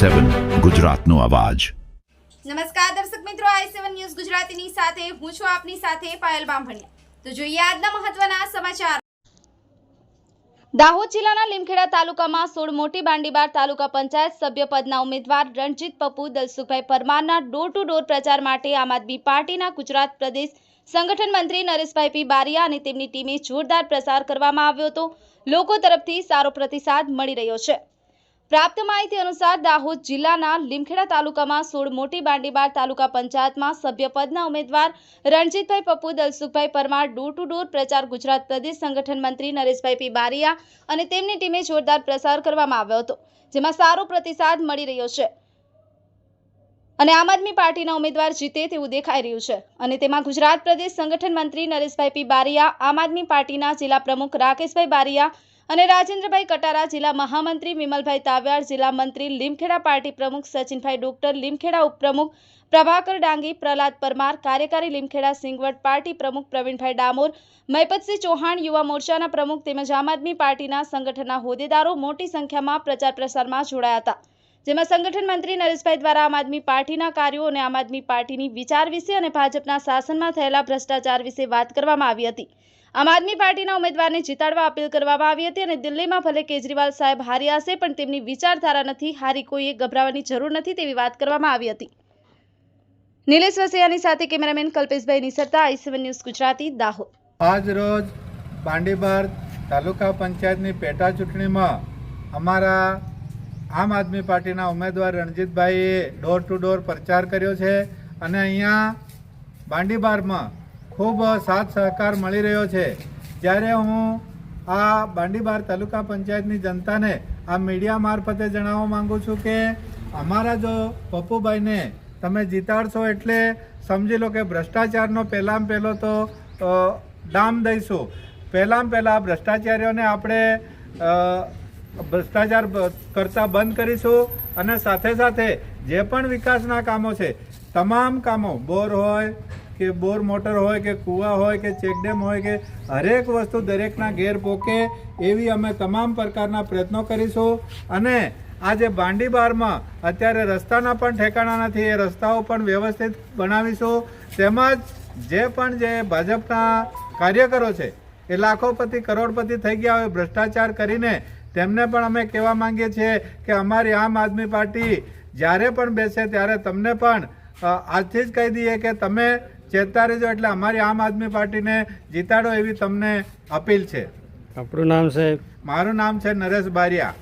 સેવન ગુજરાતનો અવાજ. નમસ્કાર દર્શક મિત્રો, આઈ સેવન ન્યૂઝ ગુજરાતીની સાથે હું છું આપની સાથે પાયલ બામભણિયા. તો જોઈએ આજના મહત્વના સમાચાર. દાહોદ જિલ્લાના લીમખેડા તાલુકામાં સોળ મોટી બાંડીબાર તાલુકા પંચાયત સભ્ય પદના ઉમેદવાર રણજીત પપ્પુ, દલસુખભાઈ પરમારના ડોર ટુ ડોર પ્રચાર માટે આમ આદમી પાર્ટીના ગુજરાત પ્રદેશ સંગઠન મંત્રી નરેશભાઈ પી બારિયા અને તેમની ટીમે જોરદાર પ્રસાર કરવામાં આવ્યો હતો. લોકો તરફથી સારો પ્રતિસાદ મળી રહ્યો છે. પ્રાપ્ત માહિતી અનુસાર દાહોદ જિલ્લાના લીમખેડા તાલુકામાં સોળ મોટી બાંડીબાર તાલુકા પંચાયતમાં સભ્યપદના ઉમેદવાર Ranjitbhai Pappu, Dalsukhbhai Parmar, door to door પ્રચાર ગુજરાત પ્રદેશ સંગઠન મંત્રી નરેશભાઈ પી બારિયા અને તેમની ટીમે જોરદાર પ્રસાર કરવામાં આવ્યો હતો, જેમાં સારો પ્રતિસાદ મળી રહ્યો છે. અને આમ આદમી પાર્ટીના ઉમેદવાર જીતે તેવું દેખાઈ રહ્યું છે. અને તેમાં ગુજરાત પ્રદેશ સંગઠન મંત્રી નરેશભાઈ પી બારિયા આમ આદમી પાર્ટીના જિલ્લા પ્રમુખ રાકેશભાઈ બારિયા અને રાજેન્દ્રભાઈ કટારા જિલ્લા મહામંત્રી, વિમલભાઈ તાવ્યાર જિલ્લા મંત્રી, લીમખેડા પાર્ટી પ્રમુખ સચિનભાઈ ડોક્ટર, લીમખેડા ઉપપ્રમુખ પ્રભાકર ડાંગી, પ્રહલાદ પરમાર, કાર્યકારી લીમખેડા સિંગવટ પાર્ટી પ્રમુખ પ્રવીણભાઈ ડામોર મહિપતસિંહ ચૌહાણ યુવા મોરચાના પ્રમુખ તેમજ આમ આદમી પાર્ટીના સંગઠનના હોદ્દેદારો મોટી સંખ્યામાં પ્રચાર પ્રસારમાં જોડાયા હતા. જેમાં સંગઠન મંત્રી નરેશભાઈ દ્વારા આમ આદમી પાર્ટીના કાર્યો અને આમ આદમી પાર્ટીની વિચાર વિશે અને ભાજપના શાસનમાં થયેલા ભ્રષ્ટાચાર વિશે વાત કરવામાં આવી હતી. આમ આદમી પાર્ટીના ઉમેદવારને જીતાડવા અપીલ કરવામાં આવી હતી અને દિલ્હીમાં ભલે કેજરીવાલ સાહેબ હાર્યા હશે, પણ તેમની વિચારધારા નથી. હારી કોઈએ ગભરાવાની જરૂર નથી તેવી વાત કરવામાં આવી હતી. નિલેશ વસૈયાની સાથે cameraman Kalpeshbhai Nisarta, I seven news Gujarati, Dahod. આજ રોજ બાંડીબાર તાલુકા પંચાયતની પેટા ચૂંટણીમાં અમારા આમ આદમી પાર્ટીના ઉમેદવાર રણજીતભાઈએ ડોર ટુ ડોર પ્રચાર કર્યો છે અને અહીંયા બાંડીબારમાં ખૂબ સાથ સહકાર મળી રહ્યો છે. જ્યારે હું આ બાંડીબાર તાલુકા પંચાયતની જનતાને આ મીડિયા મારફતે જણાવવા માંગુ છું કે અમારા જો પપ્પુભાઈને તમે જીતાડશો એટલે સમજી લો કે ભ્રષ્ટાચારનો પહેલાં પહેલો તો ડામ દઈશું. પહેલાં પહેલાં ભ્રષ્ટાચારીઓને આપણે ભ્રષ્ટાચાર કરતા બંધ કરીશું અને સાથે સાથે જે પણ વિકાસના કામો છે, તમામ કામો બોર હોય કે બોર મોટર હોય કે કૂવા હોય કે ચેકડેમ હોય કે હરેક વસ્તુ દરેકના ઘેર પોકે એવી અમે તમામ પ્રકારના પ્રયત્નો કરીશું. અને આ જે બાંડીબારમાં અત્યારે રસ્તાના પણ ઠેકાણા નથી, એ રસ્તાઓ પણ વ્યવસ્થિત બનાવીશું. તેમજ જે પણ જે ભાજપના કાર્યકરો છે, એ લાખોપતિ, કરોડપતિ થઈ ગયા હોય, ભ્રષ્ટાચાર કરીને તેમને પણ અમે કહેવા માંગીએ છીએ કે અમારી આમ આદમી પાર્ટી જ્યારે પણ બેસે ત્યારે તમને પણ આજથી જ કહી દઈએ કે તમે ચેતતા રહેજો એટલે અમારી આમ આદમી પાર્ટીને જીતાડો એવી તમને અપીલ છે. આપણું નામ સાહેબ. મારું નામ છે નરેશ બારિયા.